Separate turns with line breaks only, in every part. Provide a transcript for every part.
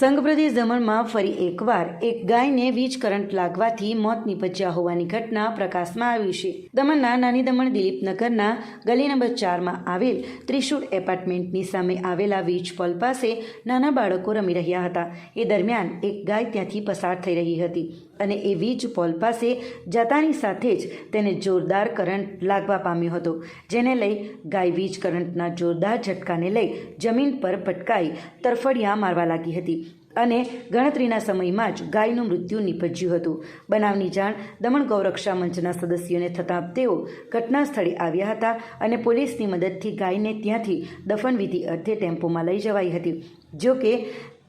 સંઘપ્રદેશ દમણમાં ફરી એકવાર એક ગાયને વીજ કરંટ લાગવાથી મોત નીપજ્યા હોવાની ઘટના પ્રકાશમાં આવી છે. દમણના નાની દમણ દિલીપનગરના ગલી નંબર ચારમાં આવેલ ત્રિશુળ એપાર્ટમેન્ટની સામે આવેલા વીજ પોલ પાસે નાના બાળકો રમી રહ્યા હતા. એ દરમિયાન એક ગાય ત્યાંથી પસાર થઈ રહી હતી. અને એ વીજ પોલ પાસે જતાની સાથે જ તેને જોરદાર કરંટ લાગવા પામ્યો હતો, જેને લઈ ગાય વીજ કરંટના જોરદાર ઝટકાને લઈ જમીન પર પટકાઈ તરફડિયા મારવા લાગી હતી અને ગણતરીના સમયમાં જ ગાયનું મૃત્યુ નીપજ્યું હતું. બનાવની જાણ દમણ ગૌરક્ષા મંચના સદસ્યોને થતાં તેઓ ઘટના સ્થળે આવ્યા હતા અને પોલીસની મદદથી ગાયને ત્યાંથી દફનવિધિ અર્થે ટેમ્પોમાં લઈ જવાઈ હતી. જો કે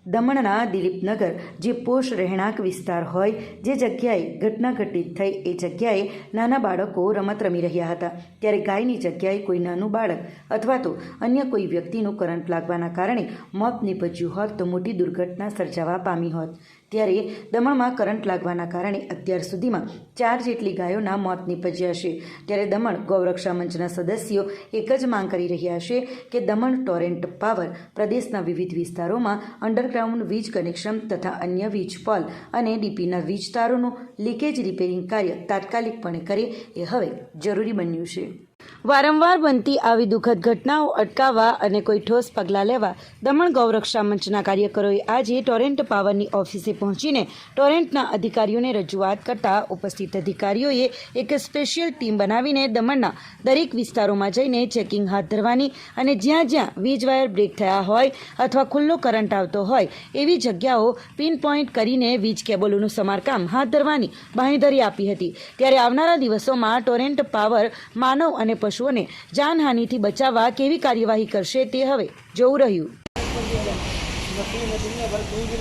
દમણના દિલીપનગર, જે પોષ રહેણાંક વિસ્તાર હોય, જે જગ્યાએ ઘટના ઘટિત થઈ, એ જગ્યાએ નાના બાળકો રમત રમી રહ્યા હતા. ત્યારે ગાયની જગ્યાએ કોઈ નાનું બાળક અથવા તો અન્ય કોઈ વ્યક્તિનું કરંટ લાગવાના કારણે મોત નીપજ્યું હોત તો મોટી દુર્ઘટના સર્જાવા પામી હોત. ત્યારે દમણમાં કરંટ લાગવાના કારણે અત્યાર સુધીમાં ચાર જેટલી ગાયોના મોત નીપજ્યા છે. ત્યારે દમણ ગૌરક્ષા મંચના સદસ્યો એક જ માંગ કરી રહ્યા છે કે દમણ ટોરેન્ટ પાવર પ્રદેશના વિવિધ વિસ્તારોમાં અંડરગ્રાઉન્ડ વીજ કનેક્શન તથા અન્ય વીજ પોલ અને ડીપીના વીજ તારોનું લીકેજ રિપેરિંગ કાર્ય તાત્કાલિકપણે કરે એ હવે જરૂરી બન્યું છે. વારંવાર બનતી આવી દુઃખદ ઘટનાઓ અટકાવવા અને કોઈ ઠોસ પગલાં લેવા દમણ ગૌરક્ષા મંચના કાર્યકરોએ આજે ટોરેન્ટ પાવરની ઓફિસે પહોંચીને ટોરેન્ટના અધિકારીઓને રજૂઆત કરતા ઉપસ્થિત અધિકારીઓએ એક સ્પેશિયલ ટીમ બનાવીને દમણના દરેક વિસ્તારોમાં જઈને ચેકિંગ હાથ ધરવાની અને જ્યાં જ્યાં વીજ વાયર બ્રેક થયા હોય અથવા ખુલ્લો કરંટ આવતો હોય એવી જગ્યાઓ પિન પોઈન્ટ કરીને વીજ કેબલોનું સમારકામ હાથ ધરવાની બાંહેધરી આપી હતી. ત્યારે આવનારા દિવસોમાં ટોરેન્ટ પાવર માનવ અને પશુઓને જાનહાનિથી બચાવવા કેવી કાર્યવાહી કરશે તે હવે જોવું રહ્યું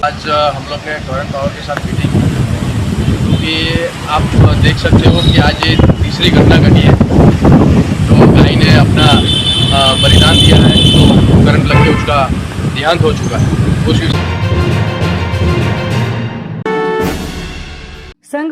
आज अ, हम लोग ने टोरेंट पावर के साथ मीटिंग की क्योंकि आप अ, देख सकते हो कि आज ये तीसरी घटना घटी है तो गाय ने अपना अ, बलिदान दिया है तो करंट लग के उसका देहांत हो चुका है उस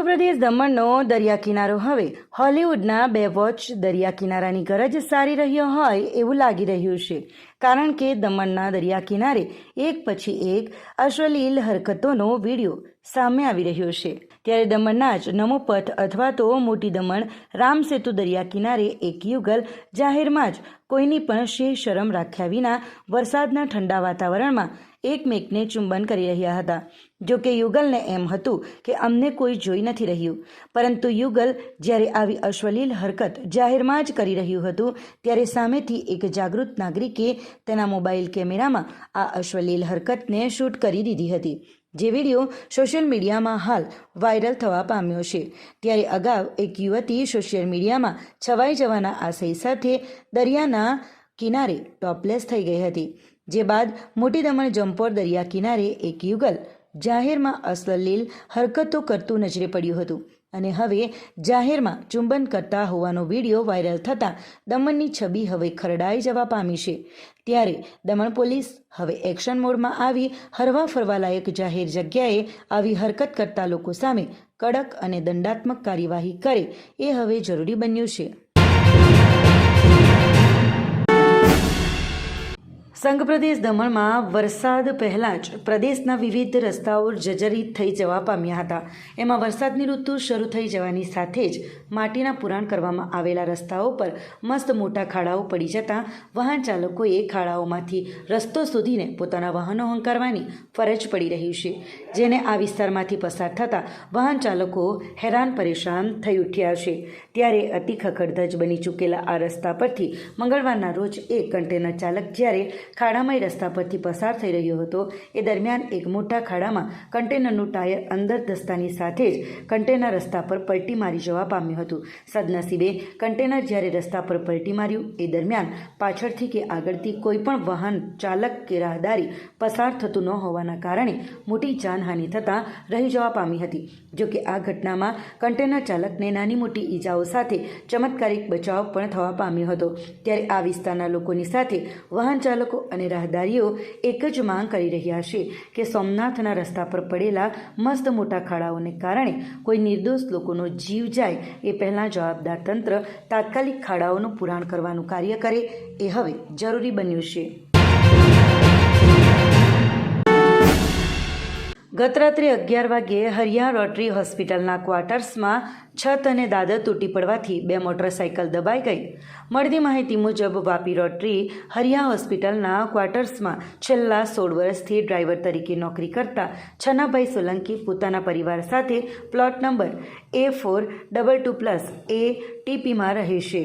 પ્રદેશ દમણનો દરિયા કિનારો હવે હોલિવૂડના બે વોચ દરિયા કિનારાની ગરજ સારી રહ્યો હોય એવું લાગી રહ્યું છે. કારણ કે દમણના દરિયા કિનારે એક પછી એક અશ્વલીલ હરકતોનો વીડિયો સામે આવી રહ્યો છે. ત્યારે દમણના જ નમો પથ અથવા તો મોટી દમણ રામસેતુ દરિયા કિનારે એક યુગલ જાહેરમાં જ કોઈની પણ શેર શરમ રાખ્યા વિના વરસાદના ઠંડા વાતાવરણમાં એકમેકને ચુંબન કરી રહ્યા હતા. જો કે યુગલને એમ હતું કે અમને કોઈ જોઈ નથી રહ્યું. પરંતુ યુગલ જ્યારે આવી અશ્વલીલ હરકત જાહેરમાં જ કરી રહ્યું હતું, ત્યારે સામેથી એક જાગૃત નાગરિકે તેના મોબાઈલ કેમેરામાં આ અશ્વલીલ હરકતને શૂટ કરી દીધી હતી. જે વીડિયો સોશિયલ મીડિયામાં હાલ વાયરલ થવા પામ્યો છે. ત્યારે અગાઉ એક યુવતી સોશિયલ મીડિયામાં છવાઈ જવાના આશય સાથે દરિયાના કિનારે ટોપલેસ થઈ ગઈ હતી. જે બાદ મોટી દમણ જંપોર દરિયા કિનારે એક યુગલ જાહેરમાં અશ્લીલ હરકતો કરતું નજરે પડ્યું હતું. અને હવે જાહેરમાં ચુંબન કરતા હોવાનો વીડિયો વાયરલ થતાં દમણની છબી હવે ખરડાઈ જવા પામી છે. ત્યારે દમણ પોલીસ હવે એક્શન મોડમાં આવી હરવા ફરવાલાયક જાહેર જગ્યાએ આવી હરકત કરતા લોકો સામે કડક અને દંડાત્મક કાર્યવાહી કરે એ હવે જરૂરી બન્યું છે. સંઘ પ્રદેશ દમણમાં વરસાદ પહેલાં જ પ્રદેશના વિવિધ રસ્તાઓ જર્જરિત થઈ જવા પામ્યા હતા. એમાં વરસાદની ઋતુ શરૂ થઈ જવાની સાથે જ માટીના પુરાણ કરવામાં આવેલા રસ્તાઓ પર મસ્ત મોટા ખાડાઓ પડી જતાં વાહન ચાલકોએ ખાડાઓમાંથી રસ્તો શોધીને પોતાના વાહનો હંકારવાની ફરજ પડી રહી છે. જેને આ વિસ્તારમાંથી પસાર થતાં વાહન ચાલકો હેરાન પરેશાન થઈ ઉઠ્યા છે. ત્યારે અતિ ખખડધજ બની ચૂકેલા આ રસ્તા પરથી મંગળવારના રોજ એક કન્ટેનર ચાલક જ્યારે ખાડામય રસ્તા પરથી પસાર થઈ રહ્યો હતો. એ દરમિયાન એક મોટા ખાડામાં કન્ટેનરનું ટાયર અંદર ધસતાની સાથે જ કન્ટેનર રસ્તા પર પલટી મારી જવા પામ્યું હતું. સદનસીબે કન્ટેનર જ્યારે રસ્તા પર પલટી માર્યું, એ દરમિયાન પાછળથી કે આગળથી કોઈપણ વાહન, ચાલક કે રાહદારી પસાર થતું ન હોવાના કારણે મોટી જાનહાનિ થતાં રહી જવા પામી હતી. જોકે આ ઘટનામાં કન્ટેનર ચાલકને નાની મોટી ઈજાઓ સાથે ચમત્કારિક બચાવ પણ થવા પામ્યો હતો. ત્યારે આ વિસ્તારના લોકોની સાથે વાહન અને રાહદારીઓ એક જ માંગ કરી રહ્યા છે કે સોમનાથના રસ્તા પર પડેલા મસ્ત મોટા ખાડાઓને કારણે કોઈ નિર્દોષ લોકોનો જીવ જાય એ પહેલાં જવાબદાર તંત્ર તાત્કાલિક ખાડાઓનું પુરાણ કરવાનું કાર્ય કરે એ હવે જરૂરી બન્યું છે. ગત રાત્રે અગિયાર વાગ્યે હરિયા રોટરી હોસ્પિટલના ક્વાર્ટર્સમાં છત અને દાદર તૂટી પડવાથી બે મોટરસાઇકલ દબાઈ ગઈ. મળતી માહિતી મુજબ, વાપી રોટરી હરિયા હોસ્પિટલના ક્વાર્ટર્સમાં છેલ્લા સોળ વર્ષથી ડ્રાઈવર તરીકે નોકરી કરતા છનાભાઈ સોલંકી પોતાના પરિવાર સાથે plot number A four double two plus A ટીપીમાં રહે છે.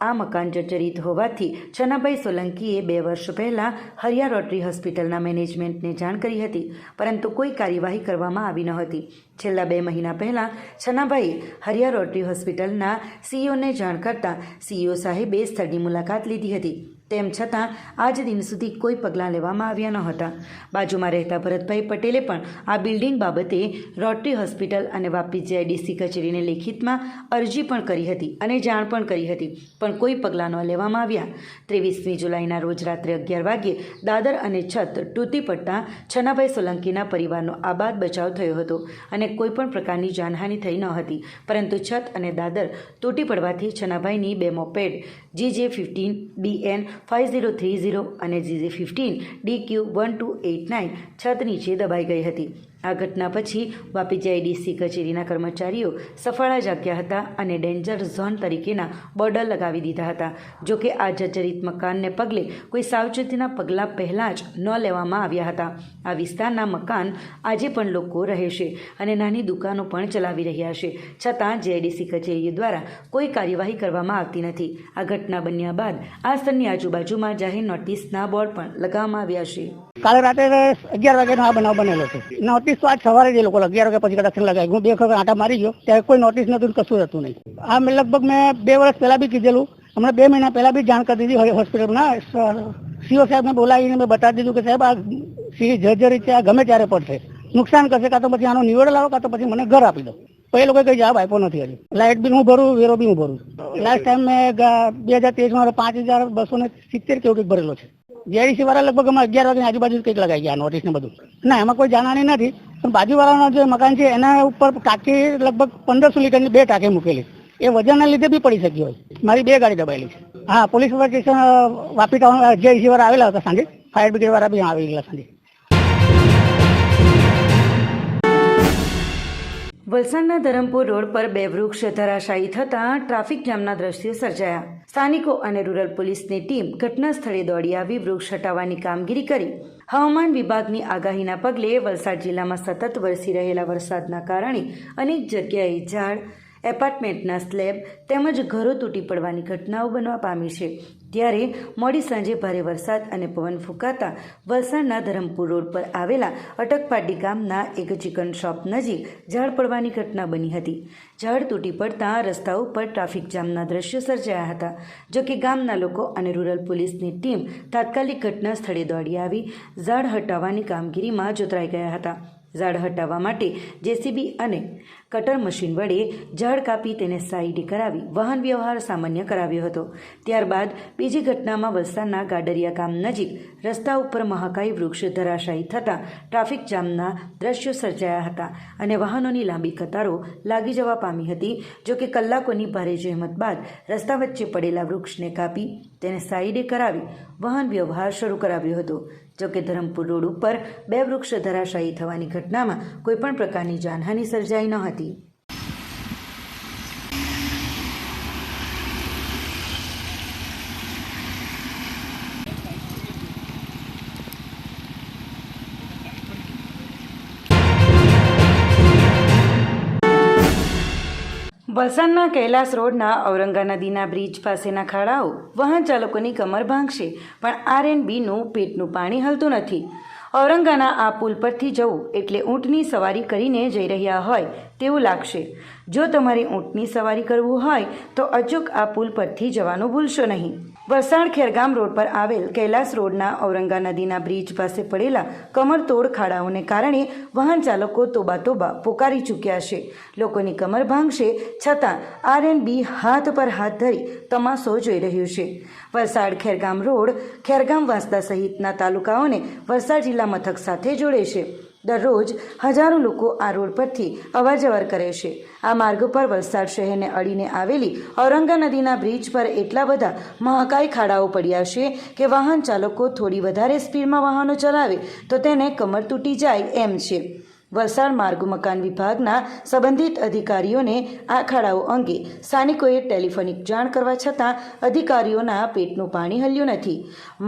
આ મકાન જર્જરિત હોવાથી છનાભાઈ સોલંકીએ બે વર્ષ પહેલાં હરિયા રોટરી હોસ્પિટલના મેનેજમેન્ટને જાણ કરી હતી, પરંતુ કોઈ કાર્યવાહી કરવામાં આવી ન હતી. છેલ્લા બે મહિના પહેલાં છનાભાઈએ હરિયા રોટરી હોસ્પિટલના સીઈઓને જાણ કરતાં સીઈઓ સાહેબે સ્થળની મુલાકાત લીધી હતી. તેમ છતાં, આજ દિન સુધી કોઈ પગલાં લેવામાં આવ્યા ન હતા. બાજુમાં રહેતા ભરતભાઈ પટેલે પણ આ બિલ્ડિંગ બાબતે રોટરી હોસ્પિટલ અને વાપી જીઆઈડીસી કચેરીને લેખિતમાં અરજી પણ કરી હતી અને જાણ પણ કરી હતી, પણ કોઈ પગલાં ન લેવામાં આવ્યા. ત્રેવીસમી જુલાઈના રોજ રાત્રે અગિયાર વાગ્યે દાદર અને છત તૂટી પડતા છનાભાઈ સોલંકીના પરિવારનો આબાદ બચાવ થયો હતો અને કોઈ પણ પ્રકારની જાનહાનિ થઈ ન હતી. પરંતુ છત અને દાદર તૂટી પડવાથી છનાભાઈની બે moped G fifteen B N five zero three zero અને G fifteen D Q one two eight nine છત નીચે દબાઈ ગઈ હતી. આ ઘટના પછી વાપી જેઆઈડીસી કચેરીના કર્મચારીઓ સફાળા જાગ્યા હતા અને ડેન્જર ઝોન તરીકેના બોર્ડર લગાવી દીધા હતા. જોકે આ જર્જરિત મકાનને પગલે કોઈ સાવચેતીના પગલાં પહેલાં જ ન લેવામાં આવ્યા હતા. આ વિસ્તારના મકાન આજે પણ લોકો રહે છે અને નાની દુકાનો પણ ચલાવી રહ્યા છે. છતાં જેઆઈડીસી કચેરીઓ દ્વારા કોઈ કાર્યવાહી કરવામાં આવતી નથી. આ ઘટના બન્યા બાદ આ સ્થળની આજુબાજુમાં જાહેર નોટિસના બોર્ડ પણ લગાવવામાં આવ્યા છે.
કાલે રાતે અગિયાર વાગ્યાનો આ બનાવ બનેલો છે નોટિસ તો આજ સવારે જ એ લોકો અગિયાર વાગ્યા પછી કદાચ લગાવી. હું બે વખત આંટા મારી ગયો ત્યારે કોઈ નોટિસ નતું કશું હતું નહીં. આ મેં લગભગ મેં બે વર્ષ પહેલા બી કીધેલું. હમણાં બે મહિના પહેલા બી જાણ કરી દીધી હોસ્પિટલના સીઓ સાહેબને બોલાવીને મેં બતાવી દીધું કે સાહેબ આ સી જર્જરી છે આ ગમે ત્યારે પડશે. નુકસાન કરશે કાં તો પછી આનો નિવેડો લાવો કાં તો પછી મને ઘર આપી દો. તો એ લોકો કઈ જવાબ આપ્યો નથી હજી. લાઇટ બિલ હું ભરું વેરો બી હું ભરું. લાસ્ટ ટાઈમ મેં બે હજાર તેવીસમાં પાંચ હજાર બસો ને સિત્તેર કેવું કંઈક ભરેલો છે. જેડીસી વાળા લગભગ અમે અગિયાર વાગે આજુબાજુ કંઈક લગાવી ગયા નોટિસ ને બધું. ના, એમાં કોઈ જાણવાની નથી, પણ બાજુવાળાનો જે મકાન છે, એના ઉપર ટાંકી લગભગ પંદરસો લીટરની બે ટાંકી મૂકેલી. એ વજનના લીધે બી પડી શકી હોય. મારી બે ગાડી દબાયેલી છે. હા, police station Vapi town JDC વાળા આવેલા હતા સાંજે. ફાયર બ્રિગેડ વાળા બી આવી ગયેલા સાંજે.
વલસાડના ધરમપુર રોડ પર બે વૃક્ષ ધરાશાયી થતાં ટ્રાફિક જામના દ્રશ્યો સર્જાયા. સ્થાનિકો અને રૂરલ પોલીસની ટીમ ઘટના સ્થળે દોડી આવી વૃક્ષ હટાવવાની કામગીરી કરી. હવામાન વિભાગની આગાહીના પગલે વલસાડ જિલ્લામાં સતત વરસી રહેલા વરસાદના કારણે અનેક જગ્યાએ ઝાડ એપાર્ટમેન્ટના સ્લેબ તેમજ ઘરો તૂટી પડવાની ઘટનાઓ બનવા પામી છે. ત્યારે મોડી સાંજે ભારે વરસાદ અને પવન ફૂંકાતા વલસાડના ધરમપુર રોડ પર આવેલા અટકપાટી ગામના એક ચિકન શોપ નજીક ઝાડ પડવાની ઘટના બની હતી. ઝાડ તૂટી પડતા રસ્તા ઉપર ટ્રાફિક જામના દ્રશ્યો સર્જાયા હતા. જોકે ગામના લોકો અને રૂરલ પોલીસની ટીમ તાત્કાલિક ઘટના સ્થળે દોડી આવી, ઝાડ હટાવવાની કામગીરીમાં જોતરાઈ ગયા હતા. ઝાડ હટાવવા માટે જેસીબી અને કટર મશીન વડે ઝાડ કાપી તેને સાઈડ કરાવી વાહન વ્યવહાર સામાન્ય કરાવ્યો હતો. ત્યારબાદ બીજી ઘટનામાં વલસાડના ગાડરિયા ગામ નજીક રસ્તા ઉપર મહાકાય વૃક્ષ ધરાશાયી થતાં ટ્રાફિક જામના દ્રશ્યો સર્જાયા હતા અને વાહનોની લાંબી કતારો લાગી જવા પામી હતી, જો કે કલાકોની ભારે જહેમત બાદ રસ્તા વચ્ચે પડેલા વૃક્ષને કાપી તેને સાઈડે કરાવી વાહન વ્યવહાર શરૂ કરાવ્યો હતો. જો કે ધરમપુર રોડ ઉપર બે વૃક્ષ ધરાશાયી થવાની ઘટનામાં કોઈપણ પ્રકારની જાનહાનિ સર્જાઈ ન હતી. વલસાડના કૈલાસ રોડના ઔરંગા નદીના બ્રિજ પાસેના ખાડાઓ વાહન ચાલકોની કમર ભાંગશે, પણ આર એન બીનું પેટનું પાણી હલતું નથી. ઔરંગાના આ પુલ પરથી જવું એટલે ઊંટની સવારી કરીને જઈ રહ્યા હોય તેવું લાગશે. જો તમારે ઊંટની સવારી કરવું હોય તો અચૂક આ પુલ પરથી જવાનું ભૂલશો નહીં. વલસાડ ખેરગામ રોડ પર આવેલ કૈલાસ રોડના ઔરંગા નદીના બ્રિજ પાસે પડેલા કમરતોડ ખાડાઓને કારણે વાહન ચાલકો તોબા તોબા પોકારી ચૂક્યા છે. લોકોની કમર ભાંગશે છતાં આર એન બી હાથ પર હાથ ધરી તમાશો જોઈ રહ્યું છે. વલસાડ ખેરગામ રોડ ખેરગામ વાંસદા સહિતના તાલુકાઓને વલસાડ જિલ્લા મથક સાથે જોડે છે. દરરોજ હજારો લોકો આ રોડ પરથી અવરજવર કરે છે. આ માર્ગ પર વલસાડ શહેરને અડીને આવેલી ઔરંગા નદીના બ્રિજ પર એટલા બધા મહાકાય ખાડાઓ પડ્યા છે કે વાહન ચાલકો થોડી વધારે સ્પીડમાં વાહનો ચલાવે તો તેને કમર તૂટી જાય એમ છે. વલસાડ માર્ગ મકાન વિભાગના સંબંધિત અધિકારીઓને આ ખાડાઓ અંગે સ્થાનિકોએ ટેલિફોનિક જાણ કરવા છતાં અધિકારીઓના પેટનું પાણી હલ્યું નથી.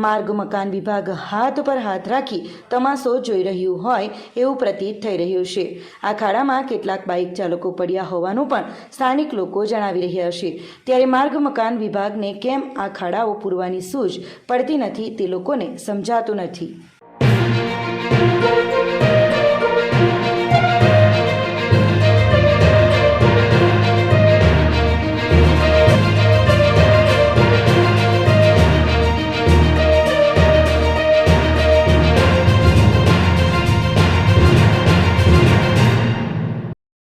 માર્ગ મકાન વિભાગ હાથ પર હાથ રાખી તમાશો જોઈ રહ્યું હોય એવું પ્રતીત થઈ રહ્યું છે. આ ખાડામાં કેટલાક બાઇક ચાલકો પડ્યા હોવાનું પણ સ્થાનિક લોકો જણાવી રહ્યા છે. ત્યારે માર્ગ મકાન વિભાગને કેમ આ ખાડાઓ પૂરવાની સૂઝ પડતી નથી તે લોકોને સમજાતું નથી.